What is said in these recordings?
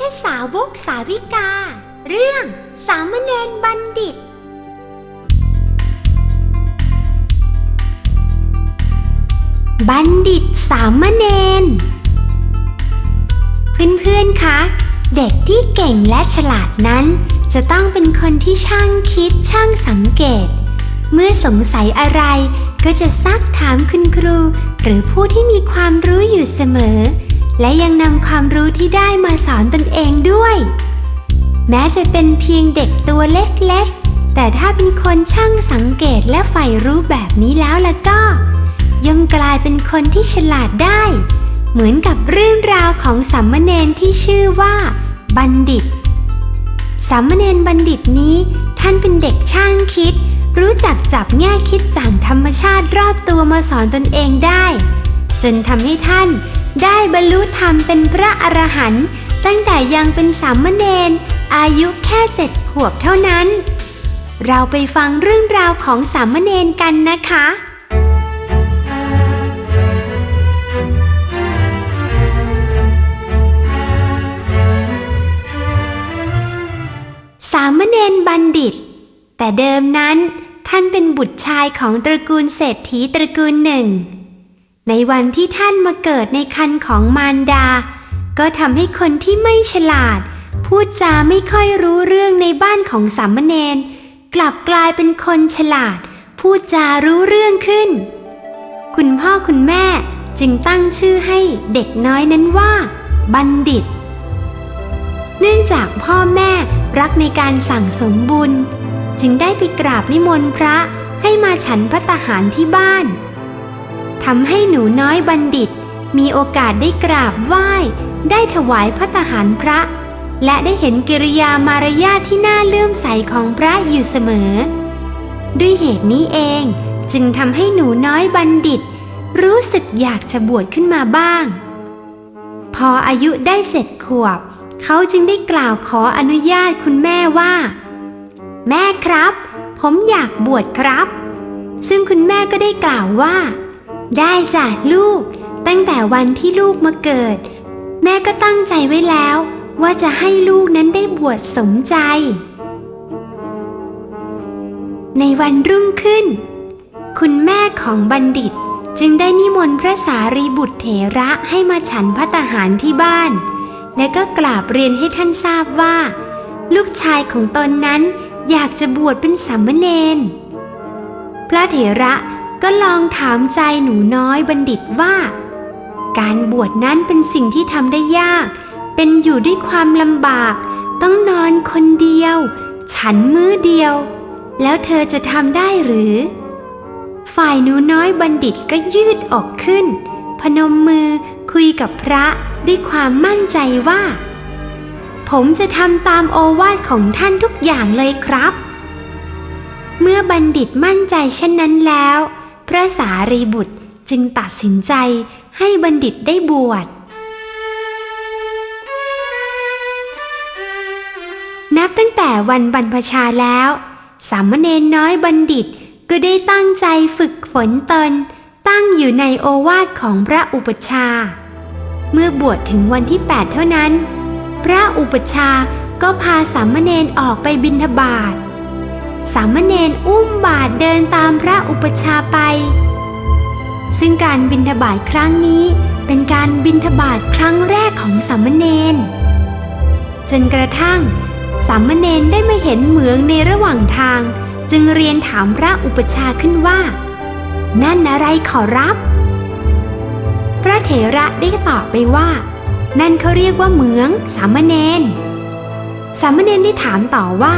ธสาวกสาวิกา เรื่องสามเณรบัณฑิต บัณฑิตสามเณรเพื่อนๆ คะ เด็กที่เก่งและฉลาดนั้น จะต้องเป็นคนที่ช่างคิดช่างสังเกต เมื่อสงสัยอะไรก็จะซักถามคุณครู หรือผู้ที่มีความรู้อยู่เสมอ และยังนำความรู้ที่ได้มาสอนตนเองด้วย แม้จะเป็นเพียงเด็กตัวเล็กๆ แต่ถ้าเป็นคนช่างสังเกตและใฝ่รู้แบบนี้แล้วล่ะก็ ย่อมกลายเป็นคนที่ฉลาดได้ เหมือนกับเรื่องราวของสามเณรที่ชื่อว่า บัณฑิตสามเณรบัณฑิตนี้ ท่านเป็นเด็กช่างคิด รู้จักจับแง่คิดจากธรรมชาติรอบตัวมาสอนตนเองได้ จนทำให้ท่าน ได้บรรลุธรรมเป็นพระอรหันต์ตั้งแต่ยังเป็นสามเณรอายุแค่เจ็ดขวบเท่านั้น เราไปฟังเรื่องราวของสามเณรกันนะคะสามเณรบัณฑิต แต่เดิมนั้น ท่านเป็นบุตรชายของตระกูลเศรษฐีตระกูลหนึ่ง ในวันที่ท่านมาเกิดในคันของมารดา ก็ทำให้คนที่ไม่ฉลาด พูดจาไม่ค่อยรู้เรื่องในบ้านของสามเณรกลับกลายเป็นคนฉลาด พูดจารู้เรื่องขึ้น คุณพ่อคุณแม่จึงตั้งชื่อให้เด็กน้อยนั้นว่า บัณฑิต เนื่องจากพ่อแม่รักในการสั่งสมบุญ จึงได้ไปกราบนิมนต์พระให้มาฉันพระตาหารที่บ้าน ทำให้หนูน้อยบัณฑิต มีโอกาสได้กราบไหว้ ได้ถวายพระตาหารพระ และได้เห็นกิริยามารยาทที่น่าเลื่อมใสของพระอยู่เสมอ ด้วยเหตุนี้เองจึงทำให้หนูน้อยบัณฑิต รู้สึกอยากจะบวชขึ้นมาบ้าง พออายุได้เจ็ดขวบ เขาจึงได้กล่าวขออนุญาตคุณแม่ว่า แม่ครับ ผมอยากบวชครับ ซึ่งคุณแม่ก็ได้กล่าวว่า ได้จ้ะลูก ตั้งแต่วันที่ลูกมาเกิด แม่ก็ตั้งใจไว้แล้ว ว่าจะให้ลูกนั้นได้บวชสมใจ ในวันรุ่งขึ้น คุณแม่ของบัณฑิตจึงได้นิมนต์พระสารีบุตรเถระให้มาฉันพระตาหารที่บ้าน และก็กราบเรียนให้ท่านทราบว่า ลูกชายของตนนั้นอยากจะบวชเป็นสามเณรพระเถระ ก็ลองถามใจหนูน้อยบัณฑิตว่า การบวชนั้นเป็นสิ่งที่ทำได้ยาก เป็นอยู่ด้วยความลำบาก ต้องนอนคนเดียว ฉันมื้อเดียว แล้วเธอจะทำได้หรือ ฝ่ายหนูน้อยบัณฑิตก็ยืดออกขึ้น พนมมือคุยกับพระด้วยความมั่นใจว่า ผมจะทำตามโอวาทของท่านทุกอย่างเลยครับ เมื่อบัณฑิตมั่นใจเช่นนั้นแล้ว พระสารีบุตรจึงตัดสินใจให้บัณฑิตได้บวช นับตั้งแต่วันบรรพชาแล้ว สามเณรน้อยบัณฑิตก็ได้ตั้งใจฝึกฝนตน ตั้งอยู่ในโอวาทของพระอุปชฌาเมื่อบวชถึงวันที่ 8 เท่านั้น พระอุปชฌาก็พาสามเณรออกไปบิณฑบาต สามเณรอุ้มบาทเดินตามพระอุปชาไป ซึ่งการบิณฑบาตครั้งนี้เป็นการบิณฑบาตครั้งแรกของสามเณรจนกระทั่งสามเณรได้มาเห็นเหมืองในระหว่างทาง จึงเรียนถามพระอุปชาขึ้นว่า นั่นอะไรขอรับ พระเถระได้ตอบไปว่า นั่นเขาเรียกว่าเหมืองสามเณรสามเณรได้ถามต่อว่า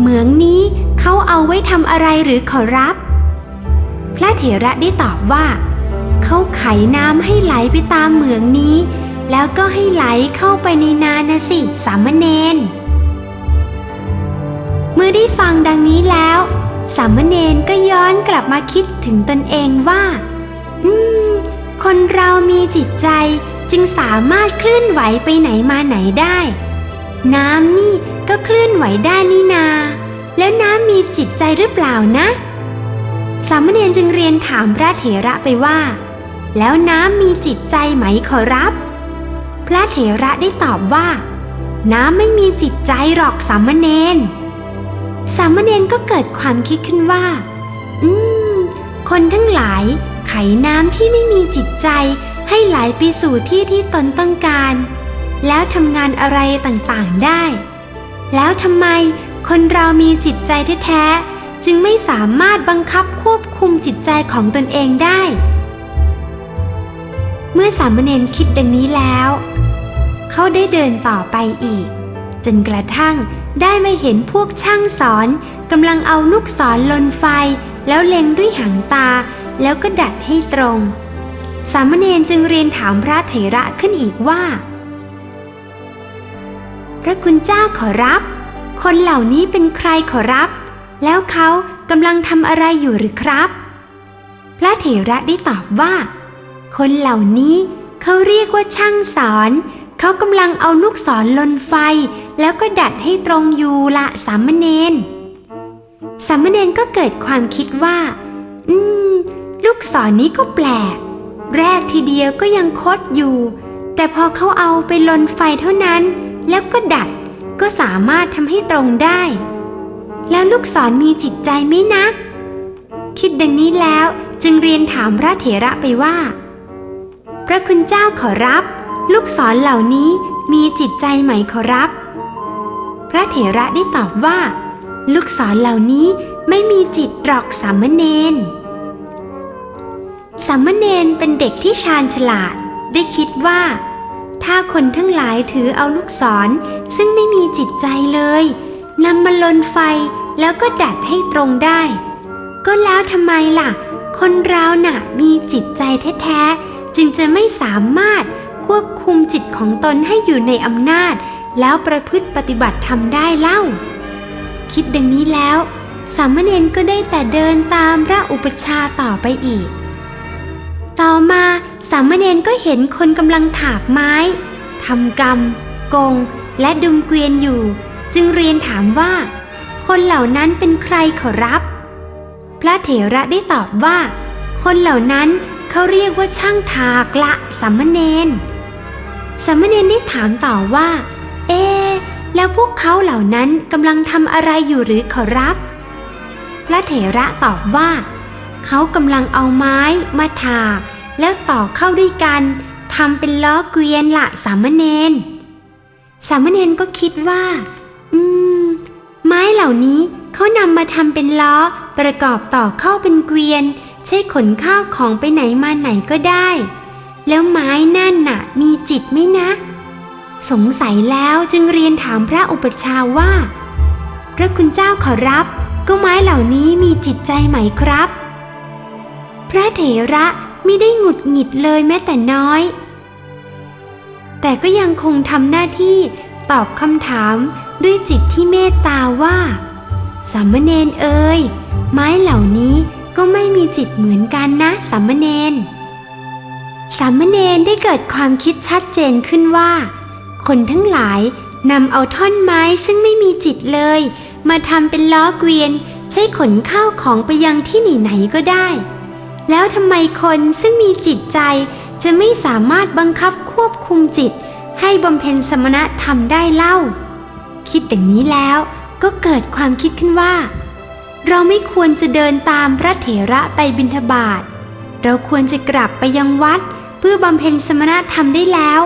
เหมืองนี้ เขาเอาไว้ทำอะไรหรือขอรับ พระเถระได้ตอบว่า เขาไขน้ำให้ไหลไปตามเหมืองนี้ แล้วก็ให้ไหลเข้าไปในนานะสิ สามเณรเมื่อได้ฟังดังนี้แล้ว สามเณรก็ย้อนกลับมาคิดถึงตนเองว่า อืม คนเรามีจิตใจจึงสามารถเคลื่อนไหวไปไหนมาไหนได้ น้ำนี่ก็เคลื่อนไหวได้นี่นา แล้วน้ำมีจิตใจหรือเปล่านะ สามเณรจึงเรียนถามพระเถระไปว่า แล้วน้ำมีจิตใจไหมขอรับ พระเถระได้ตอบว่า น้ำไม่มีจิตใจหรอกสามเณร สามเณรก็เกิดความคิดขึ้นว่า อืม คนทั้งหลาย ไขน้ำที่ไม่มีจิตใจให้ไหลไปสู่ที่ที่ตนต้องการ แล้วทำงานอะไรต่างๆได้ แล้วทำไม คนเรามีจิตใจแท้ๆจึงไม่สามารถบังคับควบคุมจิตใจของตนเองได้ เมื่อสามเณรคิดดังนี้แล้ว เขาได้เดินต่อไปอีก จนกระทั่งได้มาเห็นพวกช่างสอนกำลังเอาลูกศรลนไฟ แล้วเล็งด้วยหางตา แล้วก็ดัดให้ตรง สามเณรจึงเรียนถามพระเถระขึ้นอีกว่า พระคุณเจ้าขอรับ คนเหล่านี้เป็นใครขอรับ แล้วเขากำลังทำอะไรอยู่หรือครับ พระเถระได้ตอบว่า คนเหล่านี้เขาเรียกว่าช่างสอน เขากำลังเอาลูกศรลนไฟ แล้วก็ดัดให้ตรงอยู่ละสามเณรสามเณรก็เกิดความคิดว่า อืม ลูกศรนี้ก็แปลก แรกทีเดียวก็ยังคดอยู่ แต่พอเขาเอาไปลนไฟเท่านั้น แล้วก็ดัด ก็สามารถทำให้ตรงได้ แล้วลูกศรมีจิตใจไหมนะ คิดดังนี้แล้วจึงเรียนถามพระเถระไปว่า พระคุณเจ้าขอรับ ลูกศรเหล่านี้มีจิตใจไหมขอรับ พระเถระได้ตอบว่า ลูกศรเหล่านี้ไม่มีจิตหรอกสามเณรสามเณรเป็นเด็กที่ชาญฉลาด ได้คิดว่า ถ้าคนทั้งหลายถือเอาลูกศร ซึ่งไม่มีจิตใจเลยนำมาลนไฟแล้วก็ดัดให้ตรงได้ ก็แล้วทำไมล่ะ คนเราน่ะมีจิตใจแท้ๆ จึงจะไม่สามารถควบคุมจิตของตนให้อยู่ในอำนาจ แล้วประพฤติปฏิบัติทำได้เล่า คิดดังนี้แล้ว สามเณรก็ได้แต่เดินตามพระอุปชาต่อไปอีก ต่อมาสามเณรก็เห็นคนกำลังถากไม้ทำกรรมกง และดุมเกวียนอยู่ จึงเรียนถามว่า คนเหล่านั้นเป็นใครขอรับ พระเถระได้ตอบว่า คนเหล่านั้นเขาเรียกว่าช่างถากละสามเณรสามเณรได้ถามต่อว่า เอ๊แล้วพวกเขาเหล่านั้นกำลังทำอะไรอยู่หรือขอรับ พระเถระตอบว่า เขากำลังเอาไม้มาถาก แล้วต่อเข้าด้วยกันทำเป็นล้อเกวียนละสามเณรสามเณรก็คิดว่า อืม ไม้เหล่านี้เขานำมาทำเป็นล้อประกอบต่อเข้าเป็นเกวียน ใช้ขนข้าวของไปไหนมาไหนก็ได้ แล้วไม้นั่นน่ะ มีจิตไหมนะ สงสัยแล้วจึงเรียนถามพระอุปชฌาย์ว่า พระคุณเจ้าขอรับ ก็ไม้เหล่านี้มีจิตใจไหมครับ พระเถระม่ได้หงุดหงิดเลยแม้แต่น้อย แต่ก็ยังคงทำหน้าที่ตอบคำถามด้วยจิตที่เมตตาว่าสามเณรเอ่ยไม้เหล่านี้ก็ไม่มีจิตเหมือนกันนะสามเณรสามเณรได้เกิดความคิดชัดเจนขึ้นว่า คนทั้งหลายนำเอาท่อนไม้ซึ่งไม่มีจิตเลย มาทำเป็นล้อเกวียน ใช้ขนข้าวของไปยังที่ไหนๆก็ได้ แล้วทำไมคนซึ่งมีจิตใจจะไม่สามารถบังคับควบคุมจิต ให้บำเพ็ญสมณธรรมได้เล่า คิดอย่างนี้แล้วก็เกิดความคิดขึ้นว่า เราไม่ควรจะเดินตามพระเถระไปบิณฑบาตเราควรจะกลับไปยังวัดเพื่อบำเพ็ญสมณธรรมได้แล้ว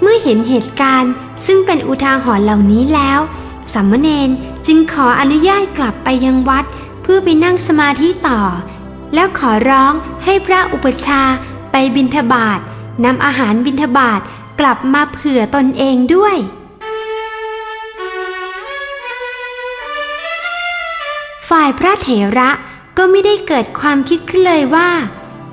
เมื่อเห็นเหตุการณ์ซึ่งเป็นอุทาหรณ์เหล่านี้แล้วสามเณรจึงขออนุญาตกลับไปยังวัด เพื่อไปนั่งสมาธิต่อ แล้วขอร้องให้พระอุปชาไปบิณฑบาตนำอาหารบิณฑบาตกลับมาเผื่อตนเองด้วย ฝ่ายพระเถระก็ไม่ได้เกิดความคิดขึ้นเลยว่า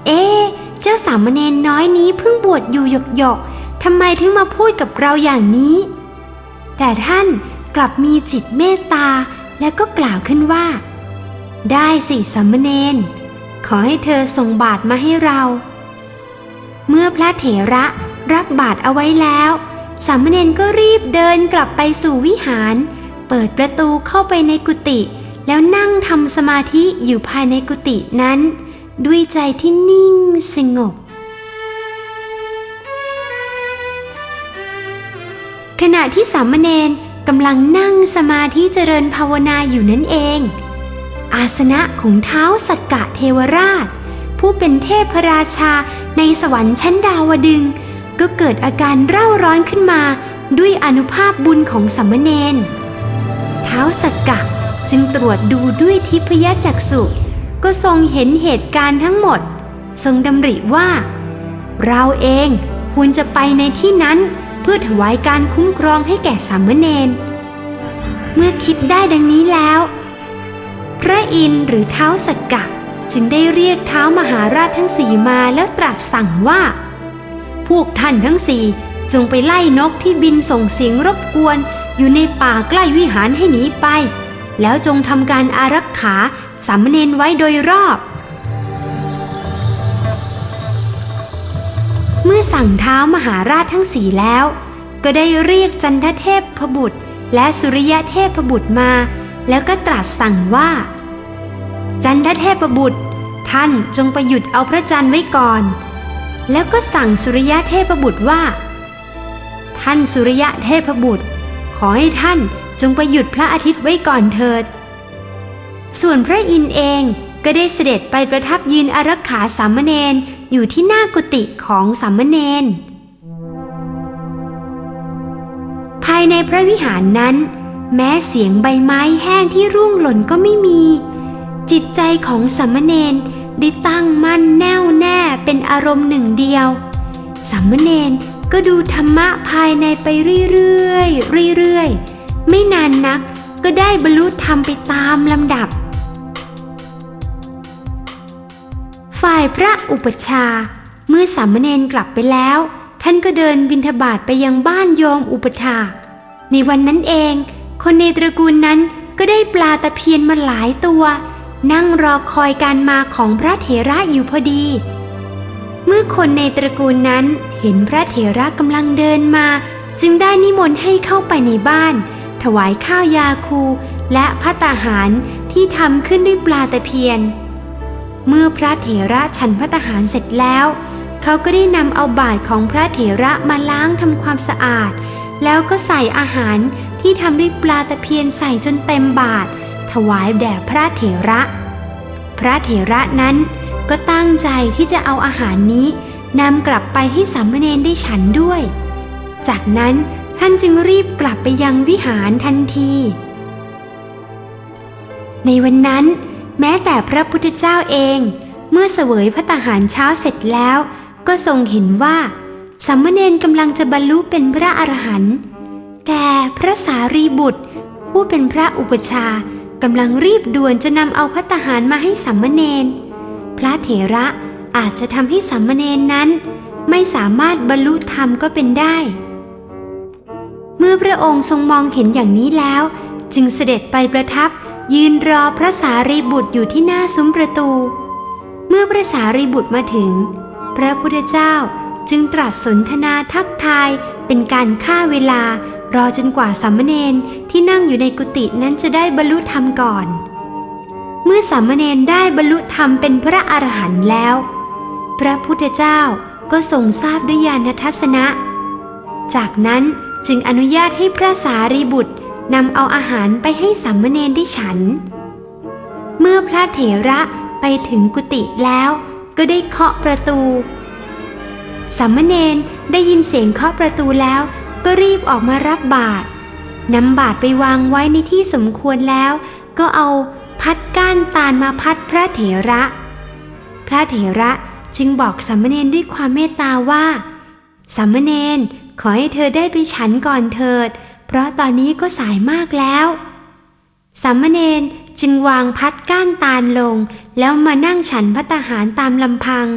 เอ๊ะเจ้าสามเณรน้อยนี้เพิ่งบวชอยู่หยกหยกทำไมถึงมาพูดกับเราอย่างนี้ แต่ท่านกลับมีจิตเมตตาแล้วก็กล่าวขึ้นว่า ได้สิสามเณร ขอให้เธอส่งบาตรมาให้เรา เมื่อพระเถระรับบาตรเอาไว้แล้วสามเณรก็รีบเดินกลับไปสู่วิหาร เปิดประตูเข้าไปในกุฏิแล้วนั่งทำสมาธิอยู่ภายในกุฏินั้น ด้วยใจที่นิ่งสงบ ขณะที่สามเณรกำลังนั่งสมาธิเจริญภาวนาอยู่นั่นเอง อาสนะของเท้าสกกะเทวราช ผู้เป็นเทพราชาในสวรรค์ชั้นดาวดึง ก็เกิดอาการเร่าร้อนขึ้นมาด้วยอนุภาพบุญของสามเณรเท้าสกกะจึงตรวจดูด้วยทิพยจักษุ ก็ทรงเห็นเหตุการณ์ทั้งหมด ทรงดำริว่า เราเองควรจะไปในที่นั้นเพื่อถวายการคุ้มครองให้แก่สามเณรเมื่อคิดได้ดังนี้แล้ว พระอินทร์หรือเท้าสกกะจึงได้เรียกเท้ามหาราชทั้งสี่มาแล้วตรัสสั่งว่า พวกท่านทั้งสี่จงไปไล่นกที่บินส่งเสียงรบกวน อยู่ในป่าใกล้วิหารให้หนีไป แล้วจงทำการอารักขาสามเณรไว้โดยรอบ เมื่อสั่งเท้ามหาราชทั้งสี่แล้ว ก็ได้เรียกจันทเทพพบุตร และสุริยะเทพบุตรมา แล้วก็ตรัสสั่งว่า จันทเทพบุตร ท่านจงไปหยุดเอาพระจันทร์ไว้ก่อน แล้วก็สั่งสุริยะเทพบุตรว่า ท่านสุริยะเทพบุตร ขอให้ท่านจงไปหยุดพระอาทิตย์ไว้ก่อนเถิด ส่วนพระอินทร์เองก็ได้เสด็จไปประทับยืนอารักขาสามเณรอยู่ที่หน้ากุฏิของสามเณรภายในพระวิหารนั้น แม้เสียงใบไม้แห้งที่ร่วงหล่นก็ไม่มี จิตใจของสามเณรได้ตั้งมั่นแน่วแน่เป็นอารมณ์หนึ่งเดียวสามเณรก็ดูธรรมะภายในไปเรื่อยๆเรื่อยๆ ไม่นานนักก็ได้บรรลุธรรมไปตามลำดับ ฝ่ายพระอุปชา เมื่อสามเณรกลับไปแล้ว ท่านก็เดินบิณฑบาตไปยังบ้านโยมอุปถาในวันนั้นเอง คนในตระกูลนั้นก็ได้ปลาตะเพียนมาหลายตัว นั่งรอคอยการมาของพระเถระอยู่พอดี เมื่อคนในตระกูลนั้นเห็นพระเถระกำลังเดินมา จึงได้นิมนต์ให้เข้าไปในบ้าน ถวายข้าวยาคูและพัตตาหารที่ทำขึ้นด้วยปลาตะเพียน เมื่อพระเถระฉันพัตตาหารเสร็จแล้ว เขาก็ได้นำเอาบาตรของพระเถระมาล้างทำความสะอาด แล้วก็ใส่อาหาร ที่ทำด้วยปลาตะเพียนใส่จนเต็มบาตรถวายแด่พระเถระ พระเถระนั้นก็ตั้งใจที่จะเอาอาหารนี้นำกลับไปให้สามเณรได้ฉันด้วย จากนั้นท่านจึงรีบกลับไปยังวิหารทันที ในวันนั้น แม้แต่พระพุทธเจ้าเอง เมื่อเสวยพระตาหารเช้าเสร็จแล้ว ก็ทรงเห็นว่าสามเณรกำลังจะบรรลุเป็นพระอรหันต์ แต่พระสารีบุตร ผู้เป็นพระอุปชากำลังรีบด่วนจะนำเอาพระตาหารมาให้สามมเณรพระเถระอาจจะทำให้สามมเณรนั้น ไม่สามารถบรรลุธรรมก็เป็นได้ เมื่อพระองค์ทรงมองเห็นอย่างนี้แล้ว จึงเสด็จไปประทับยืนรอพระสารีบุตรอยู่ที่หน้าซุ้มประตู เมื่อพระสารีบุตรมาถึง พระพุทธเจ้าจึงตรัสสนทนาทักทายเป็นการฆ่าเวลา รอจนกว่าสามเณรที่นั่งอยู่ในกุฏินั้นจะได้บรรลุธรรมก่อน เมื่อสามเณรได้บรรลุธรรมเป็นพระอรหันต์แล้ว พระพุทธเจ้าก็ทรงทราบด้วยญาณทัศนะ จากนั้นจึงอนุญาตให้พระสารีบุตรนำเอาอาหารไปให้สามเณรได้ฉัน เมื่อพระเถระไปถึงกุฏิแล้วก็ได้เคาะประตูสามเณรได้ยินเสียงเคาะประตูแล้ว ก็รีบออกมารับบาตรนำบาตรไปวางไว้ในที่สมควรแล้ว ก็เอาพัดก้านตาลมาพัดพระเถระ พระเถระจึงบอกสามเณรด้วยความเมตตาว่าสามเณรขอให้เธอได้ไปฉันก่อนเถิด เพราะตอนนี้ก็สายมากแล้วสามเณรจึงวางพัดก้านตาลลง แล้วมานั่งฉันพัตหารตามลำพัง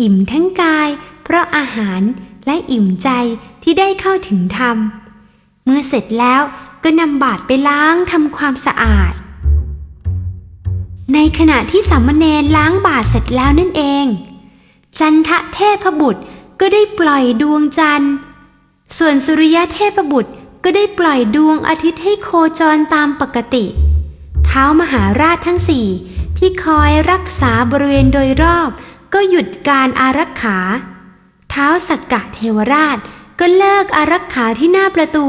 อิ่มทั้งกาย เพราะอาหาร และอิ่มใจที่ได้เข้าถึงธรรม เมื่อเสร็จแล้วก็นำบาตรไปล้างทำความสะอาด ในขณะที่สามเณรล้างบาตรเสร็จแล้วนั่นเอง จันทะเทพบุตรก็ได้ปล่อยดวงจันทร์ ส่วนสุริยะเทพบุตรก็ได้ปล่อยดวงอาทิตย์ให้โคจรตามปกติ เท้ามหาราชทั้งสี่ที่คอยรักษาบริเวณโดยรอบ ก็หยุดการอารักขา ท้าสักกะเทวราช ก็เลิกอารักขาที่หน้าประตู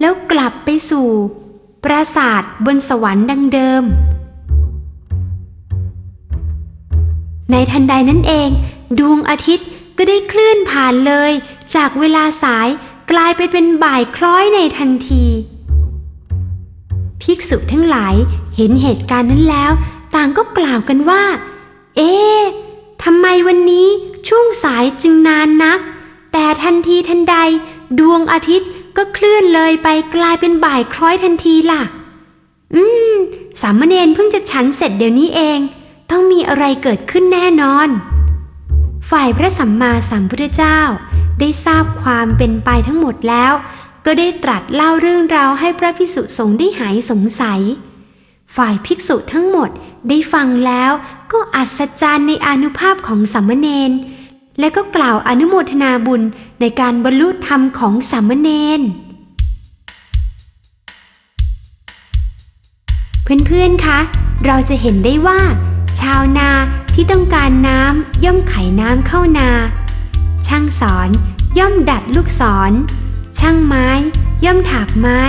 แล้วกลับไปสู่ ปราสาทบนสวรรค์ดังเดิม ในทันใดนั้นเอง ดวงอาทิตย์ก็ได้เคลื่อนผ่านเลย จากเวลาสายกลายไปเป็นบ่ายคล้อยในทันที ภิกษุทั้งหลายเห็นเหตุการณ์นั้นแล้ว ต่างก็กล่าวกันว่า เอ๊ ทำไมวันนี้ช่วงสายจึงนานนัก แต่ทันทีทันใด ดวงอาทิตย์ก็เคลื่อนเลยไปกลายเป็นบ่ายคล้อยทันทีล่ะ อืม สามเณรเพิ่งจะฉันเสร็จเดี๋ยวนี้เอง ต้องมีอะไรเกิดขึ้นแน่นอน ฝ่ายพระสัมมาสัมพุทธเจ้า ได้ทราบความเป็นไปทั้งหมดแล้ว ก็ได้ตรัสเล่าเรื่องราวให้พระภิกษุสงฆ์ได้หายสงสัย ฝ่ายภิกษุทั้งหมดได้ฟังแล้วก็อัศจรรย์ในอนุภาพของสามเณรและก็กล่าวอนุโมทนาบุญในการบรรลุธรรมของสามเณรเพื่อนๆ คะ เราจะเห็นได้ว่า ชาวนาที่ต้องการน้ำย่อมไขน้ำเข้านา ช่างสอนย่อมดัดลูกศร ช่างไม้ ย่อมถากไม้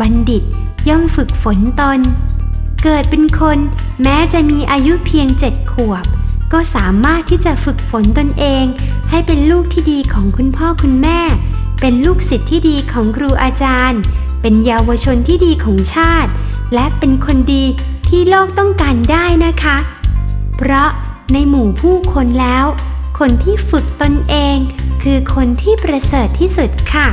บัณฑิตย่อมฝึกฝนตน เกิดเป็นคนแม้จะมีอายุเพียงเจ็ดขวบ ก็สามารถที่จะฝึกฝนตนเอง ให้เป็นลูกที่ดีของคุณพ่อคุณแม่ เป็นลูกศิษย์ที่ดีของครูอาจารย์ เป็นเยาวชนที่ดีของชาติ และเป็นคนดีที่โลกต้องการได้นะคะ เพราะในหมู่ผู้คนแล้ว คนที่ฝึกตนเอง คือคนที่ประเสริฐที่สุดค่ะ